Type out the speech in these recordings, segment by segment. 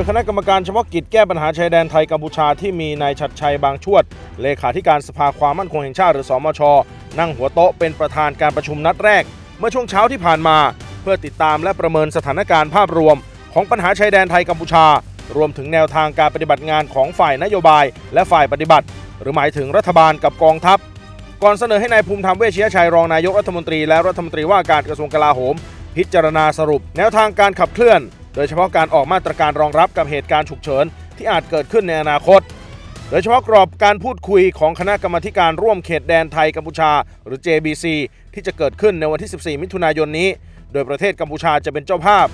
ยคณะกรรมการเฉพาะกิจแก้ปัญหาชายแดนไทยกัมพูชาที่มีนายชัดชัยบางชวด เลขาธิการสภาความมั่นคงแห่งชาติหรือสมช นั่งหัวโต๊ะเป็นประธานการประชุมนัดแรก เมื่อช่วงเช้าที่ผ่านมา เพื่อติดตามและประเมินสถานการณ์ภาพรวม ของปัญหาชายแดนไทยกัมพูชา รวมถึงแนวทางการปฏิบัติงานของฝ่ายนโยบาย และฝ่ายปฏิบัติ หรือหมายถึงรัฐบาลกับกองทัพ ก่อนเสนอให้นายภูมิธรรมเวชยชัยรองนายกรัฐมนตรีและรัฐมนตรีว่าการกระทรวงกลาโหม พิจารณาสรุป แนวทางการขับเคลื่อน โดยเฉพาะการออกมาตรการรองรับกับเหตุการณ์ฉุกเฉินที่อาจเกิดขึ้นในอนาคต โดยเฉพาะกรอบการพูดคุยของคณะกรรมการร่วมเขตแดนไทยกัมพูชา หรือ JBC ที่จะเกิดขึ้นในวันที่ 14 มิถุนายนนี้ โดยประเทศกัมพูชาจะเป็นเจ้าภาพ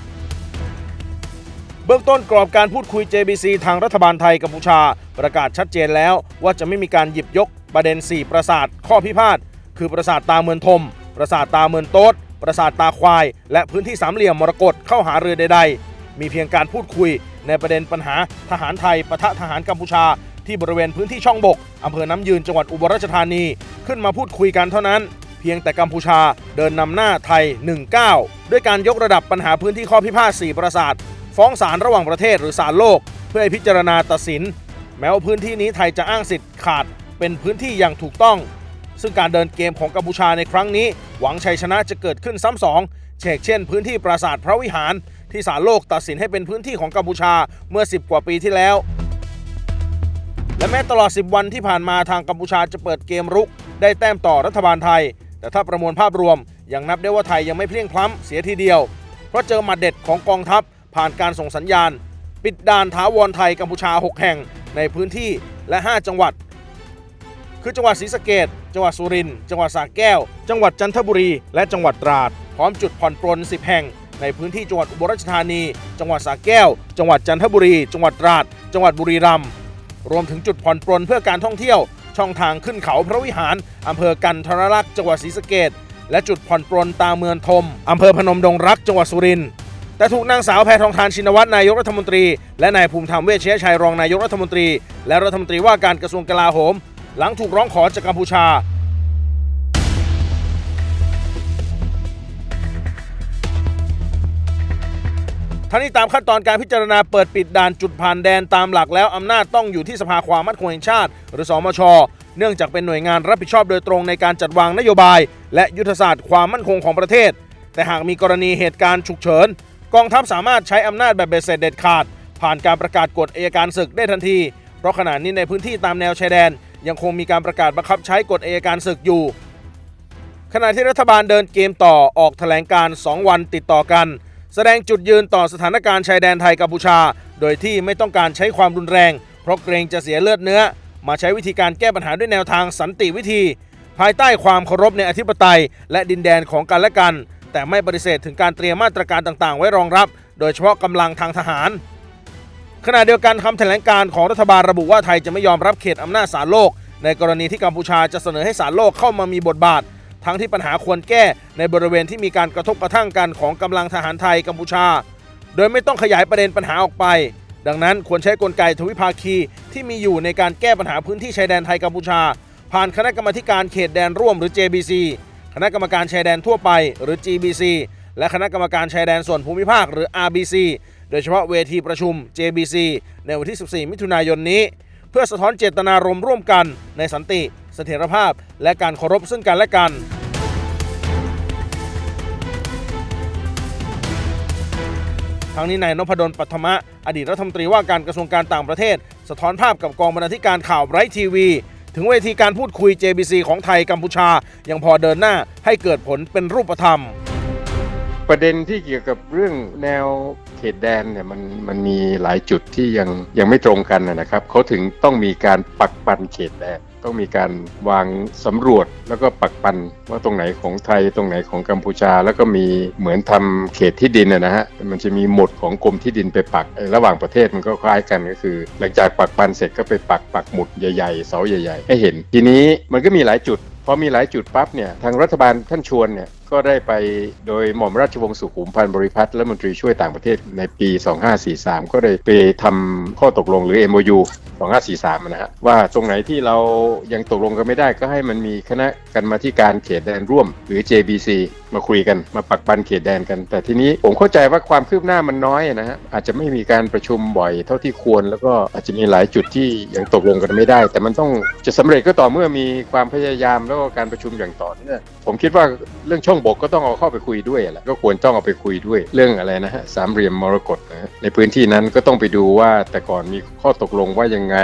เบื้องต้นกรอบการพูดคุย JBC ทางรัฐบาลไทยกัมพูชา ประกาศชัดเจนแล้วว่าจะไม่มีการหยิบยกประเด็น 4 ประสาทข้อพิพาทคือประสาทตาเมือนทม ประสาทตาเมือนโต๊ด ประสาทตาควาย และพื้นที่สามเหลี่ยมมรกตเข้าหาเรือใด ๆ มีเพียงการพูดคุยในประเด็นปัญหาทหารไทยปะทะทหารกัมพูชา ที่บริเวณพื้นที่ช่องบกอำเภอน้ำยืนจังหวัดอุบลราชธานี ขึ้นมาพูดคุยกันเท่านั้น เพียงแต่กัมพูชาเดินนำหน้าไทย 19 ด้วยการยกระดับปัญหาพื้นที่ข้อพิพาท4ประสาทฟ้องศาลระหว่างประเทศหรือศาลโลก เพื่อให้พิจารณาตัดสิน แม้ว่าพื้นที่นี้ไทยจะอ้างสิทธิ์ขาด เป็นพื้นที่อย่างถูกต้อง ซึ่งการเดินเกมของกัมพูชาในครั้งนี้ หวังชัยชนะจะเกิดขึ้นซ้ำสองเชกเช่นพื้นที่ปราสาทพระวิหาร ที่ศาลโลกตัดสินให้เป็นพื้นที่ของกัมพูชาเมื่อ 10 กว่าปีที่แล้ว และแม้ตลอด 10 วันที่ผ่านมาทางกัมพูชาจะเปิดเกมรุก ได้แต้มต่อรัฐบาลไทย แต่ถ้าประมวลภาพรวม ยังนับได้ว่าไทยยังไม่เพลียงพล้ำเสียทีเดียว เพราะเจอหมัดเด็ดของกองทัพผ่านการส่งสัญญาณ ปิดด่านถาวรไทยกัมพูชา 6 แห่งในพื้นที่และ 5 จังหวัด คือจังหวัดศรีสะเกดจังหวัดสุรินทร์จังหวัดสระแก้ว จังหวัดจันทบุรี และจังหวัดตราด พร้อมจุดผ่อนปรน 10 แห่ง ในพื้นที่จังหวัดอุบลราชธานี จังหวัดสระแก้ว จังหวัดจันทบุรี จังหวัดตราด จังหวัดบุรีรัมย์รวมถึงจุดผ่อนปรนเพื่อการท่องเที่ยว ช่องทางขึ้นเขาพระวิหารอำเภอกันทรลักษณ์จังหวัดศรีสะเกดและจุดผ่อนปรนตาเมืองทมอำเภอพนมดงรักจังหวัดสุรินทร์แต่ถูกนางสาวแพทองทานชินวัตรนายกรัฐมนตรี และนายภูมิธรรมเวชยชัยรองนายกรัฐมนตรี และรัฐมนตรีว่าการกระทรวงกลาโหม หลังถูกร้องขอจากกัมพูชา ทั้งนี้ตามขั้นตอนการพิจารณาเปิดปิดด่านจุดผ่านแดนตามหลักแล้วอำนาจต้องอยู่ที่สภาความมั่นคงแห่งชาติ หรือสมช เนื่องจากเป็นหน่วยงานรับผิดชอบโดยตรงในการจัดวางนโยบาย และยุทธศาสตร์ความมั่นคงของประเทศ แต่หากมีกรณีเหตุการณ์ฉุกเฉินกองทัพสามารถใช้อำนาจแบบเบ็ดเสร็จเด็ดขาด ผ่านการประกาศกฎอัยการศึกได้ทันที เพราะขณะนี้ในพื้นที่ตามแนวชายแดน ยังคงมีการประกาศบังคับใช้กฎอัยการศึกอยู่ ขณะที่รัฐบาลเดินเกมต่อออกแถลงการ 2 วันติดต่อกัน แสดงจุดยืนต่อสถานการณ์ชายแดนไทยกัมพูชา โดยที่ไม่ต้องการใช้ความรุนแรง เพราะเกรงจะเสียเลือดเนื้อ มาใช้วิธีการแก้ปัญหาด้วยแนวทางสันติวิธี ภายใต้ความเคารพในอธิปไตย และดินแดนของกันและกัน แต่ไม่ปฏิเสธถึงการเตรียมมาตรการต่างๆ ไว้รองรับ โดยเฉพาะกำลังทางทหาร ขณะเดียวกันคำแถลงการของรัฐบาลระบุว่าไทยจะไม่ยอมรับเขตอำนาจศาลโลก ในกรณีที่กัมพูชาจะเสนอให้ศาลโลกเข้ามามีบทบาท ทั้งที่ปัญหาควรแก้ในบริเวณที่มีการกระทบกระทั่งกันของกำลังทหารไทยกัมพูชา โดยไม่ต้องขยายประเด็นปัญหาออกไป ดังนั้นควรใช้กลไกทวิภาคีที่มีอยู่ในการแก้ปัญหาพื้นที่ชายแดนไทยกัมพูชา ผ่านคณะกรรมการเขตแดนร่วมหรือ JBC คณะกรรมการชายแดนทั่วไปหรือ GBC และคณะกรรมการชายแดนส่วนภูมิภาคหรือ RBC โดยเฉพาะเวทีประชุม JBC ในวันที่ 14 มิถุนายนนี้ เพื่อสะท้อนเจตนารมณ์ร่วมกัน ในสันติ เสถียรภาพ และการเคารพซึ่งกันและกันทั้งนี้นายนพดลปัทมะ อดีตรัฐมนตรีว่าการกระทรวงการต่างประเทศ สะท้อนภาพกับกองบรรณาธิการข่าวไรทีวี ถึงเวทีการพูดคุย JBC ของไทยกัมพูชา ยังพอเดินหน้าให้เกิดผลเป็นรูปธรรม ประเด็นที่เกี่ยวกับเรื่องแนวเขตแดนเนี่ยมันมันมีหลายจุดที่ยังยังไม่ตรงกันนะครับเขาถึงต้องมีการปักปันเขตแดนต้องมีการวางสำรวจแล้วก็ปักปันว่าตรงไหนของไทยตรงไหนของกัมพูชา แล้วก็มีเหมือนทำเขตที่ดินนะนะฮะมันจะมีหมดของกรมที่ดินไปปักระหว่างประเทศมันก็คล้ายกันก็คือ หลังจากปักปันเสร็จก็ไปปักปักหมุดใหญ่ๆเสาใหญ่ ๆ ให้เห็น ทีนี้มันก็มีหลายจุดพอมีหลายจุดปั๊บเนี่ยทางรัฐบาลท่านชวนเนี่ยก็ได้ไปโดยหม่อมราชวงศ์สุขุมพันธ์บริพัตรและมนตรีช่วยต่างประเทศในปี 2543 ก็ได้ไปทำข้อตกลงหรือ MOU 2543 นะฮะว่าตรงไหนที่เรายังตกลงกันไม่ได้ก็ให้มันมีคณะกรรมาธิการเขตแดนร่วม หรือ JBC มาคุยกันมาปักปันเขตแดนกัน แต่ทีนี้ผมเข้าใจว่าความคืบหน้ามันน้อยนะฮะอาจจะไม่มีการประชุมบ่อยเท่าที่ควร แล้วก็อาจจะมีหลายจุดที่ยังตกลงกันไม่ได้ แต่มันต้องจะสำเร็จก็ต่อเมื่อมีความพยายามแล้วก็การประชุมอย่างต่อเนื่องผมคิดว่าเรื่องช่องบกก็ต้องเอาเข้าไปคุยด้วยแหละก็ควรต้องเอาไปคุยด้วยเรื่องอะไรนะฮะสามเหลี่ยมมรกตนะฮะในพื้นที่นั้นก็ต้องไปดูว่าแต่ก่อนมีข้อตกลงว่ายังไง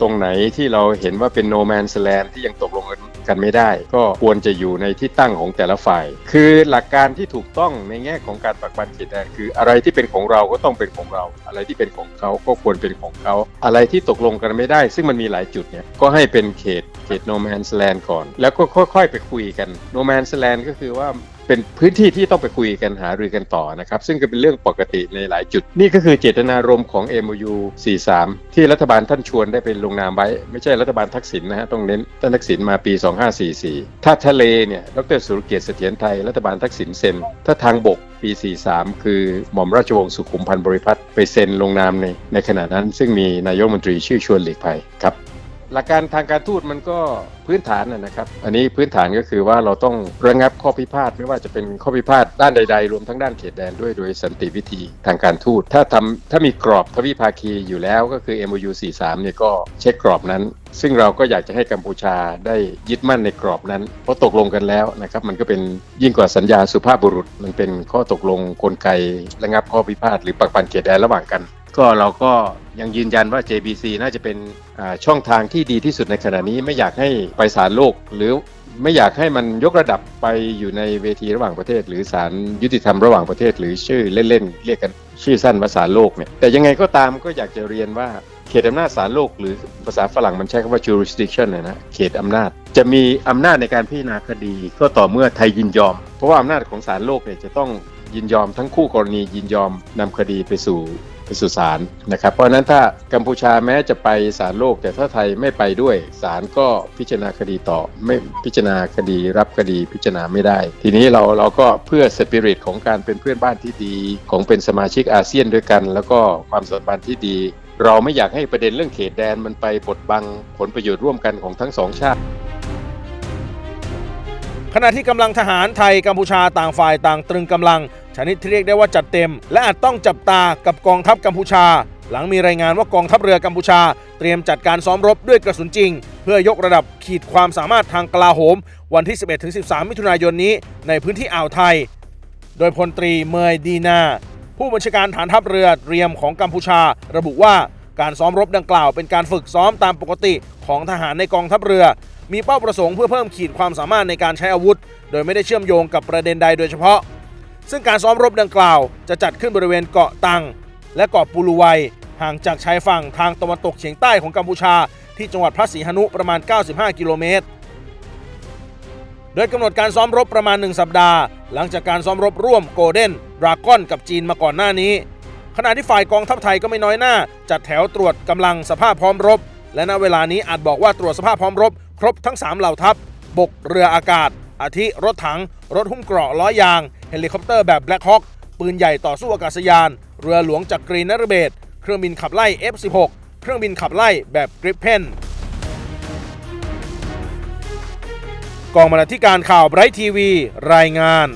ตรงไหนที่เราเห็นว่าเป็น no man's land ที่ยังตกลงกันไม่ได้ ก็ควรจะอยู่ในที่ตั้งของแต่ละฝ่าย คือหลักการที่ถูกต้องในแง่ของการปักปันเขตแดนคืออะไรที่เป็นของเราก็ต้องเป็นของเรา อะไรที่เป็นของเขาก็ควรเป็นของเขา อะไรที่ตกลงกันไม่ได้ ซึ่งมันมีหลายจุดเนี่ยก็ให้เป็นเขต เขต no man's land ก่อน แล้วก็ค่อยๆ ไปคุยกัน no man's land ก็คือว่าเป็นพื้นที่ที่ต้องไปคุยกันหารือกันต่อนะครับ ซึ่งก็เป็นเรื่องปกติในหลายจุด นี่ก็คือเจตนารมณ์ของ MOU 43 ที่รัฐบาลท่านชวนได้เป็นลงนามไว้ ไม่ใช่รัฐบาลทักษิณนะฮะต้องเน้นท่านทักษิณมาปี 2544 ถ้าทะเลเนี่ยดรสุรเกียรติเสถียรไทยรัฐบาลทักษิณเซ็น ถ้าทางบกปี 43 คือหม่อมราชวงศ์สุขุมพันธ์บริพัตรไปเซ็นลงนามในในขณะนั้น ซึ่งมีนายกมนตรีชื่อชวนหลีกภัยครับ หลักการทางการทูตมันก็พื้นฐานนะครับ อันนี้พื้นฐานก็คือว่าเราต้องระงับข้อพิพาทไม่ว่าจะเป็นข้อพิพาทด้านใด ๆ รวมทั้งด้านเขตแดนด้วยโดยสันติวิธีทางการทูตถ้าทำถ้ามีกรอบทวิภาคีอยู่แล้วก็คือ MOU 43เนี่ยก็เช็คกรอบนั้น ซึ่งเราก็อยากจะให้กัมพูชาได้ยึดมั่นในกรอบนั้น เพราะตกลงกันแล้วนะครับ มันก็เป็นยิ่งกว่าสัญญาสุภาพบุรุษ มันเป็นข้อตกลงกลไกระงับข้อพิพาทหรือปักปันเขตแดนระหว่างกัน ก็เราก็ ยังยืนยันว่า JBC น่าจะเป็นช่องทางที่ดีที่สุดในขณะนี้ไม่อยากให้ไปศาลโลก หรือไม่อยากให้มันยกระดับไปอยู่ในเวทีระหว่างประเทศ หรือศาลยุติธรรมระหว่างประเทศ หรือชื่อเล่นๆเรียกกันชื่อสั้นว่าศาโลกเนี่ยแต่ยังไงก็ตามก็อยากจะเรียนว่าเขตอำนาจศาลโลก หรือภาษาฝรั่งมันใช้คำว่า jurisdiction นะนะเขตอำนาจ จะมีอำนาจในการพิจารณาคดี ก็ต่อเมื่อไทยยินยอม เพราะว่าอำนาจของศาลโลกเนี่ยจะต้องยินยอมทั้งคู่กรณียินยอมนำคดีไปสู่ ไปสู่ศาลนะครับ เพราะฉะนั้นถ้ากัมพูชาแม้จะไปศาลโลก แต่ถ้าไทยไม่ไปด้วยศาลก็พิจารณาคดีต่อ ไม่พิจารณาคดีรับคดีพิจารณาไม่ได้ ทีนี้เราเราก็เพื่อสปิริตของการเป็นเพื่อนบ้านที่ดีของเป็นสมาชิกอาเซียนด้วยกัน แล้วก็ความสัมพันธ์ที่ดี เราไม่อยากให้ประเด็นเรื่องเขตแดนมันไปบดบังผลประโยชน์ร่วมกันของทั้งสองชาติขณะที่กำลังทหารไทยกัมพูชาต่างฝ่ายต่างตรึงกำลัง ชนิดที่เรียกได้ว่าจัดเต็ม และอาจต้องจับตากับกองทัพกัมพูชา หลังมีรายงานว่ากองทัพเรือกัมพูชา เตรียมจัดการซ้อมรบด้วยกระสุนจริง เพื่อยกระดับขีดความสามารถทางกลาโหม วันที่ 11-13 มิถุนายนนี้ในพื้นที่อ่าวไทย โดยพลตรีเมยดีนา ผู้บัญชาการฐานทัพเรือเตรียมของกัมพูชา ระบุว่าการซ้อมรบดังกล่าวเป็นการฝึกซ้อมตามปกติของทหารในกองทัพเรือ มีเป้าประสงค์เพื่อเพิ่มขีดความสามารถในการใช้อาวุธ โดยไม่ได้เชื่อมโยงกับประเด็นใดโดยเฉพาะ ซึ่งการซ้อมรบดังกล่าวจะจัดขึ้นบริเวณเกาะตัง และเกาะปูลูไวห่างจากชายฝั่งทางตะวันตกเฉียงใต้ของกัมพูชา ที่จังหวัดพระศรีหนุประมาณ 95 กิโลเมตร โดยกำหนดการซ้อมรบประมาณ 1 สัปดาห์ หลังจากการซ้อมรบร่วมโกลเด้นดราก้อนกับจีนมาก่อนหน้านี้ ขณะที่ฝ่ายกองทัพไทยก็ไม่น้อยหน้า จัดแถวตรวจกำลังสภาพพร้อมรบ และณเวลานี้อาจบอกว่าตรวจสภาพพร้อมรบ ครบทั้ง 3 เหล่าทัพ บกเรืออากาศอาทิรถถัง รถหุ้มเกราะล้อยาง เฮลิคอปเตอร์แบบแบล็คฮอ k ปืนใหญ่ต่อสู้อากาศยาน เรือหลวงจากกรีนนรเบศเครื่องบินขับไล่ F16 เครื่องบินขับไล่แบบกริปเพนกองบรรณาธิการข่าวไบรท์ทีวี รายงาน